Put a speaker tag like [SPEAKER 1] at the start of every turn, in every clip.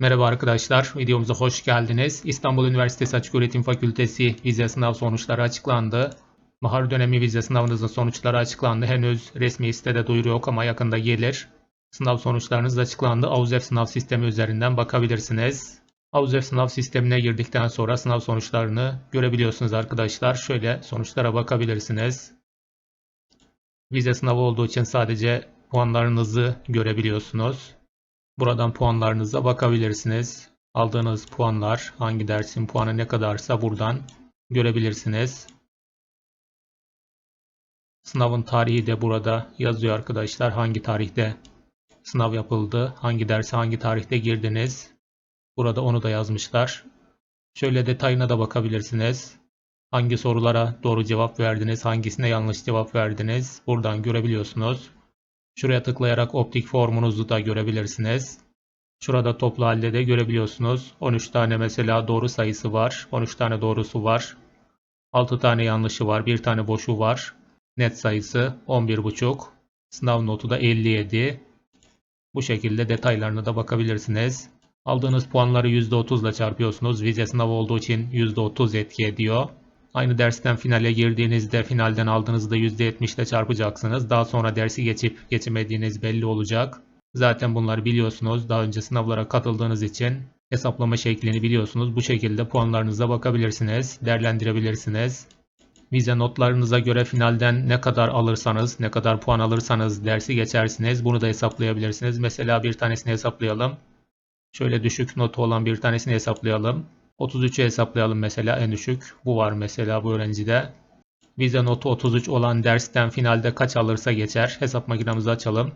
[SPEAKER 1] Merhaba arkadaşlar, videomuza hoş geldiniz. İstanbul Üniversitesi Açıköğretim Fakültesi vize sınav sonuçları açıklandı. Bahar dönemi vize sınavınızın sonuçları açıklandı. Henüz resmi sitede duyuru yok ama yakında gelir. Sınav sonuçlarınız açıklandı. AUZEF sınav sistemi üzerinden bakabilirsiniz. AUZEF sınav sistemine girdikten sonra sınav sonuçlarını görebiliyorsunuz arkadaşlar. Şöyle sonuçlara bakabilirsiniz. Vize sınavı olduğu için sadece puanlarınızı görebiliyorsunuz. Buradan puanlarınıza bakabilirsiniz. Aldığınız puanlar, hangi dersin puanı ne kadarsa buradan görebilirsiniz. Sınavın tarihi de burada yazıyor arkadaşlar. Hangi tarihte sınav yapıldı, hangi derse hangi tarihte girdiniz. Burada onu da yazmışlar. Şöyle detayına da bakabilirsiniz. Hangi sorulara doğru cevap verdiniz, hangisine yanlış cevap verdiniz. Buradan görebiliyorsunuz. Şuraya tıklayarak optik formunuzu da görebilirsiniz. Şurada toplu halde de görebiliyorsunuz. 13 tane mesela doğru sayısı var. 13 tane doğrusu var. 6 tane yanlışı var. 1 tane boşu var. Net sayısı 11,5. Sınav notu da 57. Bu şekilde detaylarına da bakabilirsiniz. Aldığınız puanları %30 ile çarpıyorsunuz. Vize sınavı olduğu için %30 etki ediyor. Aynı dersten finale girdiğinizde finalden aldığınızda %70 ile çarpacaksınız. Daha sonra dersi geçip geçemediğiniz belli olacak. Zaten bunları biliyorsunuz. Daha önce sınavlara katıldığınız için hesaplama şeklini biliyorsunuz. Bu şekilde puanlarınıza bakabilirsiniz, değerlendirebilirsiniz. Vize notlarınıza göre finalden ne kadar alırsanız, ne kadar puan alırsanız dersi geçersiniz. Bunu da hesaplayabilirsiniz. Mesela bir tanesini hesaplayalım. Şöyle düşük notu olan bir tanesini hesaplayalım. 33'ü hesaplayalım mesela en düşük. Bu var mesela bu öğrencide. Vize notu 33 olan dersten finalde kaç alırsa geçer. Hesap makinemizi açalım.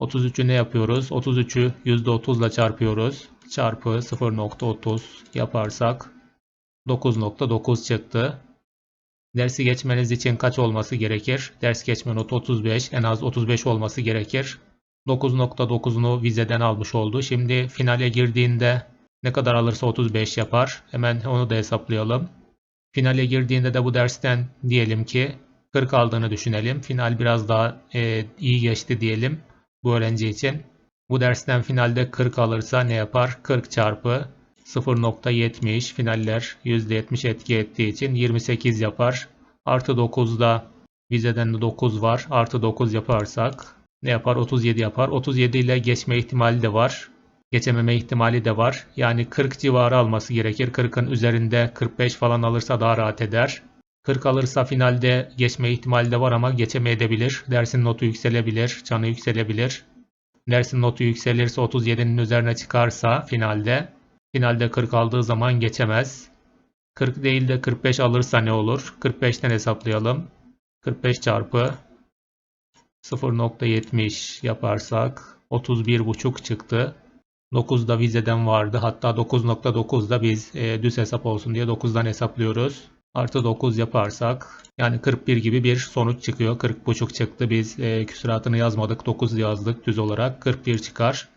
[SPEAKER 1] 33'ü ne yapıyoruz? 33'ü %30 ile çarpıyoruz. Çarpı 0.30 yaparsak 9.9 çıktı. Dersi geçmeniz için kaç olması gerekir? Ders geçme notu 35. En az 35 olması gerekir. 9.9'unu vizeden almış oldu. Şimdi finale girdiğinde ne kadar alırsa 35 yapar. Hemen onu da hesaplayalım. Finale girdiğinde de bu dersten diyelim ki 40 aldığını düşünelim. Final biraz daha e, iyi geçti diyelim bu öğrenci için. Bu dersten finalde 40 alırsa ne yapar? 40 çarpı 0.70 finaller %70 etki ettiği için 28 yapar. Artı 9'da vizeden de 9 var. Artı 9 yaparsak ne yapar? 37 yapar. 37 ile geçme ihtimali de var. Geçememe ihtimali de var. Yani 40 civarı alması gerekir. 40'ın üzerinde 45 falan alırsa daha rahat eder. 40 alırsa finalde geçme ihtimali de var ama geçemeyebilir. Dersin notu yükselebilir, canı yükselebilir. Dersin notu yükselirse 37'nin üzerine çıkarsa finalde, finalde 40 aldığı zaman geçemez. 40 değil de 45 alırsa ne olur? 45'ten hesaplayalım. 45 çarpı 0.70 yaparsak 31.5 çıktı. 9'da vizeden vardı. Hatta 9.9'da biz e, düz hesap olsun diye 9'dan hesaplıyoruz. Artı 9 yaparsak yani 41 gibi bir sonuç çıkıyor. 40.5 çıktı. Biz e, küsuratını yazmadık. 9 yazdık düz olarak. 41 çıkar.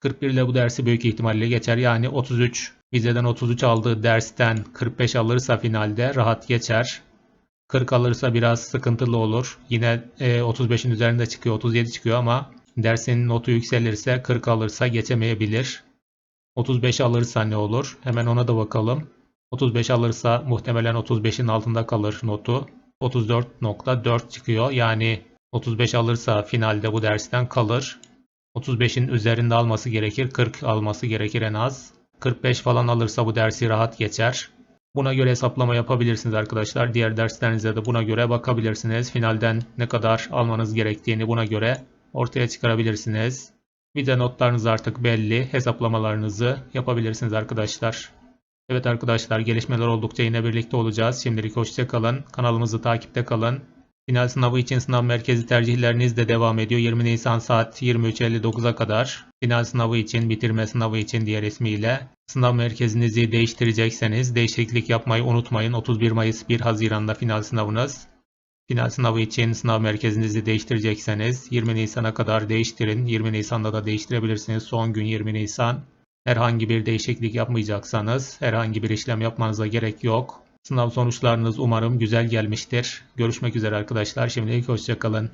[SPEAKER 1] 41 ile bu dersi büyük ihtimalle geçer. Yani 33 vizeden 33 aldığı dersten 45 alırsa finalde rahat geçer. 40 alırsa biraz sıkıntılı olur. Yine e, 35'in üzerinde çıkıyor. 37 çıkıyor ama dersin notu yükselirse 40 alırsa geçemeyebilir. 35 alırsa ne olur? Hemen ona da bakalım. 35 alırsa muhtemelen 35'in altında kalır notu. 34.4 çıkıyor. Yani 35 alırsa finalde bu dersten kalır. 35'in üzerinde alması gerekir. 40 alması gerekir en az. 45 falan alırsa bu dersi rahat geçer. Buna göre hesaplama yapabilirsiniz arkadaşlar. Diğer derslerinize de buna göre bakabilirsiniz. Finalden ne kadar almanız gerektiğini buna göre ortaya çıkarabilirsiniz. Vize notlarınız artık belli. Hesaplamalarınızı yapabilirsiniz arkadaşlar. Evet arkadaşlar gelişmeler oldukça yine birlikte olacağız. Şimdilik hoşçakalın. Kanalımızı takipte kalın. Final sınavı için sınav merkezi tercihleriniz de devam ediyor. 20 Nisan saat 23.59'a kadar. Final sınavı için, bitirme sınavı için diğer ismiyle. Sınav merkezinizi değiştirecekseniz değişiklik yapmayı unutmayın. 31 Mayıs 1 Haziran'da final sınavınız. Final sınavı için sınav merkezinizi değiştirecekseniz 20 Nisan'a kadar değiştirin. 20 Nisan'da da değiştirebilirsiniz. Son gün 20 Nisan. Herhangi bir değişiklik yapmayacaksanız herhangi bir işlem yapmanıza gerek yok. Sınav sonuçlarınız umarım güzel gelmiştir. Görüşmek üzere arkadaşlar. Şimdilik hoşçakalın.